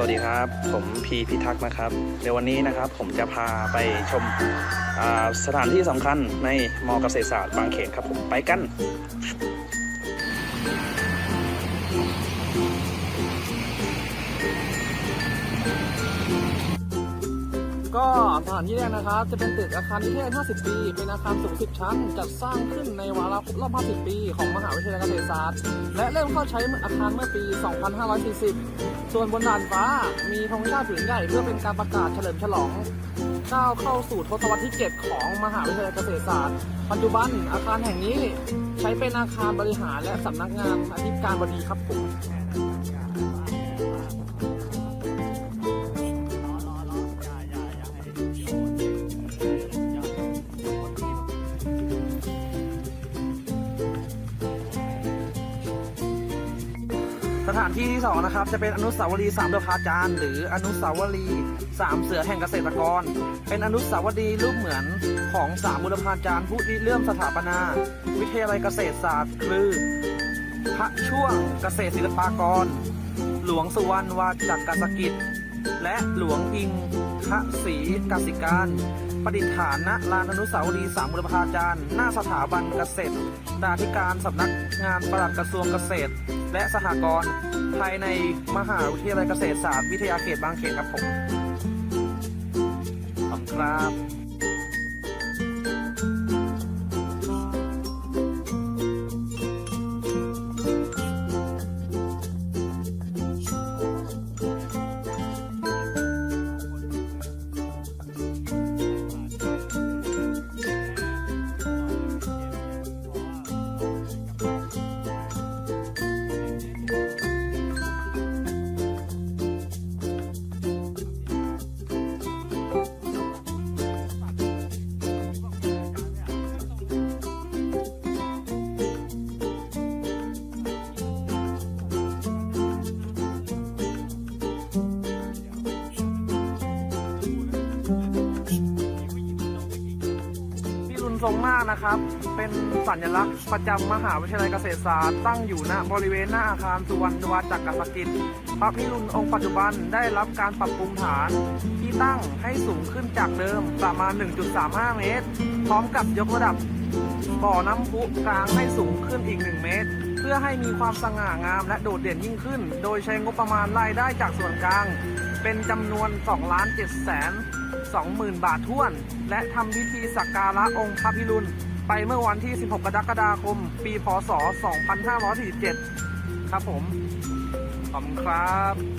สวัสดีครับ ผมพีพิทักษ์นะครับเดี๋ยววันนี้นะครับผมจะพาไปชมสถานที่สำคัญในมอเกษตรศาสตร์บางเขนครับผมไปกัน ก็สถานที่แรกนะครับ จะเป็นตึกอาคารนิเทศ 50 ปี เป็นอาคารสูง 10 ชั้น จัดสร้างขึ้นในวาระครบรอบ 50 ปี ของมหาวิทยาลัยเกษตรศาสตร์ และเริ่มเข้าใช้อาคารเมื่อปี 2540 ส่วนบนดาดฟ้ามีธงชาติผืนใหญ่เพื่อเป็นการประกาศเฉลิมฉลองก้าวเข้าสู่ทศวรรษที่ 7 ของมหาวิทยาลัยเกษตรศาสตร์ ปัจจุบันอาคารแห่งนี้ใช้เป็นอาคารบริหารและสำนักงานอธิการบดีครับผม สถานที่ที่สองนะครับ จะเป็นอนุสาวรีย์สามเดือพาจาร์หรืออนุสาวรีย์สามเสือแห่งเกษตรกร เป็นอนุสาวรีย์รูปเหมือนของสามบุรพาจารย์ผู้ริเริ่มสถาปนา วิทยาลัยเกษตรศาสตร์คือพระช่วงเกษตรศิลปากร หลวงสุวรรณวาจักรสกิจ และหลวงอิงคศรีกสิการ ประดิษฐานณลานอนุสาวรีย์สามบุรพาจารย์ หน้าสถาบันเกษตรดาธิการสำนักงานปลัดกระทรวงเกษตร และสหกรณ์ภายในมหาวิทยาลัยเกษตรศาสตร์วิทยาเขตบางเขนครับผมขอบคุณครับ ทรงมากนะครับ เป็นสัญลักษณ์ประจำมหาวิทยาลัยเกษตรศาสตร์ตั้งอยู่ณบริเวณหน้าอาคารสุวรรณวาจักรสกิจพระพิรุณองค์ปัจจุบันได้รับการปรับปรุงฐานที่ตั้งให้สูงขึ้นจากเดิมประมาณ 1.35 เมตร พร้อมกับยกระดับบ่อน้ำพุกลางให้สูงขึ้นอีก 1 เมตร เพื่อให้มีความสง่างามและโดดเด่นยิ่งขึ้น โดยใช้งบประมาณรายได้จากส่วนกลาง เป็นจำนวน 2 ล้าน7แสน 20,000 บาทท้วน และทำพิธีสักการะองค์พระพิรุณ ไปเมื่อวันที่ 16 กรกฎาคม ปีพศ 2547 ครับผม ขอบคุณครับ